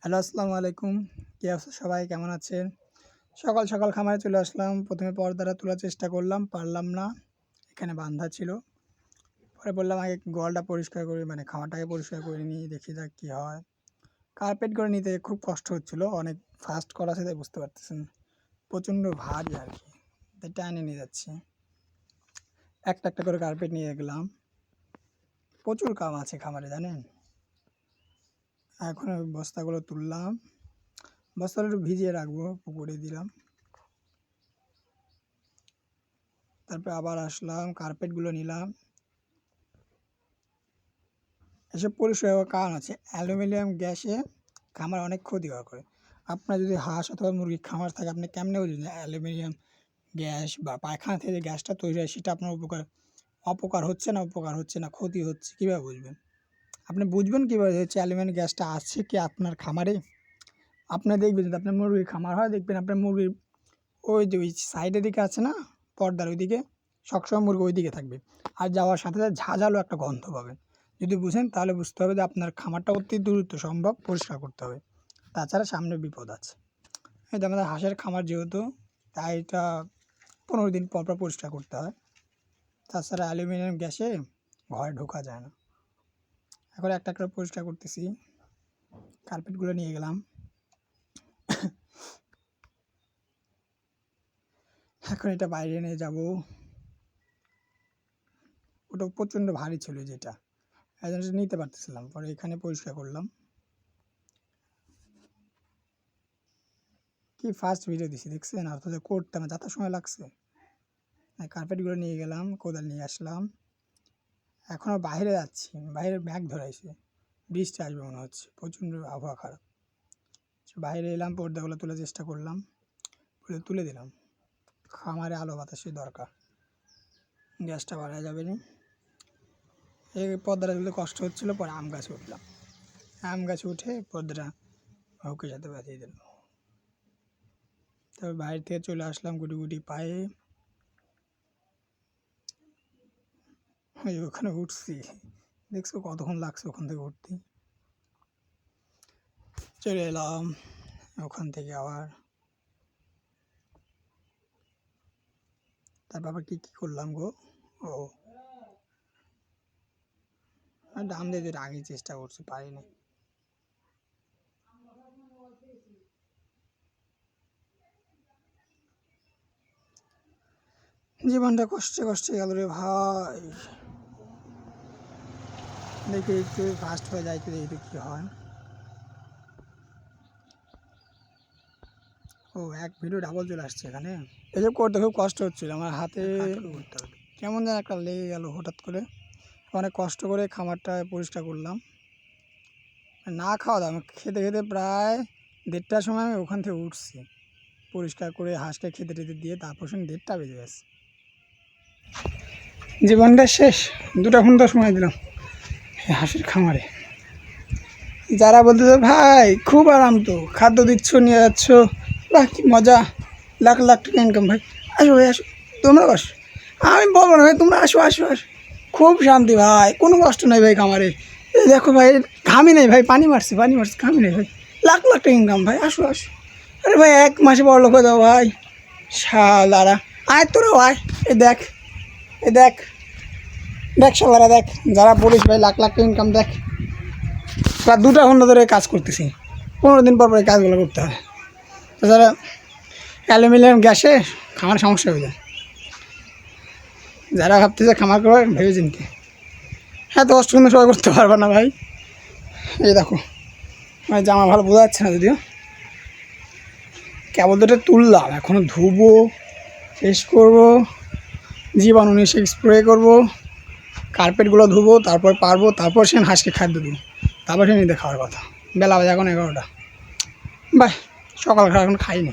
Hello, আসসালামু আলাইকুম। কী অবস্থা সবাই? কেমন আছেন? সকাল সকাল খামারে চলে আসলাম। প্রথমে পর্দাটা তোলার চেষ্টা করলাম, পারলাম না। এখানে বান্ধা ছিল। পরে বললাম, আগে গোয়ালটা পরিষ্কার করে মানে খামারটাকে পরিষ্কার করে নিই, দেখি যাক কী হয়। কার্পেট করে নিতে খুব কষ্ট হচ্ছিল। অনেক ফাস্ট করা আছে, তাই বুঝতে পারতেছেন। প্রচণ্ড ভারী আর কি। তাই টানে নিয়ে যাচ্ছি। একটা একটা করে কার্পেট নিয়ে গেলাম। প্রচুর কাম আছে খামারে, জানেন? এখন ওই বস্তাগুলো তুললাম। বস্তাগুলো একটু ভিজিয়ে রাখব, পুকুরে দিলাম। তারপর আবার আসলাম, কার্পেটগুলো নিলাম। এসব পরিষ্কার কারণ আছে। অ্যালুমিনিয়াম গ্যাসে খামার অনেক ক্ষতিকর করে। আপনার যদি হাঁস অথবা মুরগির খামার থাকে, আপনি কেমনে বুঝবেন অ্যালুমিনিয়াম গ্যাস বা পায়খানা থেকে যে গ্যাসটা তৈরি হয়, সেটা আপনার উপকার, অপকার হচ্ছে না, উপকার হচ্ছে না, ক্ষতি হচ্ছে, কীভাবে বুঝবেন? আপনি বুঝবেন কীভাবে হচ্ছে অ্যালুমিনিয়াম গ্যাসটা আছে কি আপনার খামারে? আপনি দেখবেন যদি আপনার মুরগির খামার হয়, দেখবেন আপনার মুরগির ওই যে ওই সাইডের দিকে আছে না, পর্দার ওইদিকে, সবসময় মুরগি ওই দিকে থাকবে। আর যাওয়ার সাথে সাথে ঝাঁঝালো একটা গন্ধ পাবেন যদি বুঝেন, তাহলে বুঝতে হবে যে আপনার খামারটা অতি দ্রুত সম্ভব পরিষ্কার করতে হবে। তাছাড়া সামনে বিপদ আছে। যে আমাদের হাঁসের খামার যেহেতু, তাই এটা পনেরো দিন পর পর পরিষ্কার করতে হয়। তাছাড়া অ্যালুমিনিয়াম গ্যাসে ঘরে ঢোকা যায় না। এখন একটা করে পরিষ্কার করতেছি। কার্পেটগুলো নিয়ে গেলাম। এখন এটা বাইরে নিয়ে যাব। ওটা প্রচণ্ড ভারী ছিল যেটা। এই জন্য নিতে পারতেছিলাম, পরে এখানে পরিষ্কার করলাম। কি ফার্স্ট ভিডিও দিছি, দেখছেন? আর তো করতে আমার সময় লাগছে। কার্পেটগুলো নিয়ে গেলাম, কোদাল নিয়ে আসলাম। এখনও বাইরে যাচ্ছি বাইরে ব্যাগ ধরাইছে। বৃষ্টি আসবে মনে হচ্ছে, প্রচণ্ড আবহাওয়া খারাপ। বাইরে এলাম, পর্দাগুলো তোলার চেষ্টা করলাম তুলে দিলাম। খামারে আলো বাতাসের দরকার, গ্যাসটা বাড়া যাবে না। এই পর্দাটা তুলতে কষ্ট হচ্ছিল, পরে আম গাছে উঠলাম। আম গাছে উঠে পর্দাটা হুকে সাথে বাঁধিয়ে দিলাম। তারপর বাইরে থেকে চলে আসলাম গুটি গুটি পায়ে। ওই ওখানে উঠছি। দেখছ কতক্ষণ লাগছে ওখান থেকে উঠতে। চলে এলাম ওখান থেকে আবার। তারপর আবার কী কী করলাম গো? ও। দিয়ে যেটা আগে চেষ্টা করছি, পারিনি। জীবনটা কষ্টে কষ্টে গেল রে ভাই। দেখি একটু ফাস্ট হয়ে যায় তো দেখি কী হয়। ও এক ভিডিও ডাবল চলে আসছে এখানে। এসব করতে খুব কষ্ট হচ্ছিল আমার হাতে কেমন যেন একটা লেগে গেল হঠাৎ করে। অনেক কষ্ট করে খামারটা পরিষ্কার করলাম। না খাওয়া দাওয়া খেতে খেতে প্রায় দেড়টার সময় আমি ওখান থেকে উঠছি। পরিষ্কার করে হাঁসকে খেতে টেতে দিয়ে তারপর শুনে দেড়টা বেজে গেছে। জীবনটা শেষ দুটা ঘণ্টা সময় দিলাম। হাঁসের খামারে। যারা বলতেছে, ভাই, খুব আরাম তো, খাদ্য দিচ্ছ, নিয়ে যাচ্ছ, বাহ, কি মজা, লাখ লাখ টাকা ইনকাম ভাই, আসো ভাই, আসো, তোমরা আসো আমি বলব না, ভাই, তোমরা আসো আসো আসো। খুব শান্তি, ভাই, কোনো কষ্ট নেই, ভাই, খামারে। দেখো, ভাই, ঘামি নেই, ভাই, পানি মারছে পানি মারছে, ঘামি নেই, ভাই। লাখ লাখ টাকা ইনকাম ভাই, আসো আসো। আরে ভাই, এক মাসে বড় লোক দাও ভাই। শালারা, আয় তোরা আয়। এ দেখ এ দেখ। দেখ শালারা, দেখ, যারা বলিস ভাই, লাখ লাখ ইনকাম দেখ। প্রায় দুটা ঘণ্টা ধরে কাজ করতেছি। পনেরো দিন পর পর কাজগুলো করতে হয়। তাছাড়া অ্যালুমিনিয়াম গ্যাসে খামার সমস্যা হয়ে যায়। যারা ভাবতেছে খামার করবে ভেবে চিনতে হ্যাঁ তো কিন্তু সবাই করতে পারবে না ভাই। এই দেখো মানে জামা ভালো বোঝা যাচ্ছে না যদিও। কেবল দুটো তুললাম এখনও ধুবো শেষ করব, জীবাণু নিষেক স্প্রে করব। কার্পেটগুলো ধুবো, তারপর পারব, তারপর সে হাঁসকে খাদ্য দেবো। তারপর সে নিতে খাওয়ার কথা। বেলা বাজে এখন এগারোটা। বাই সকাল এখন খাইনি।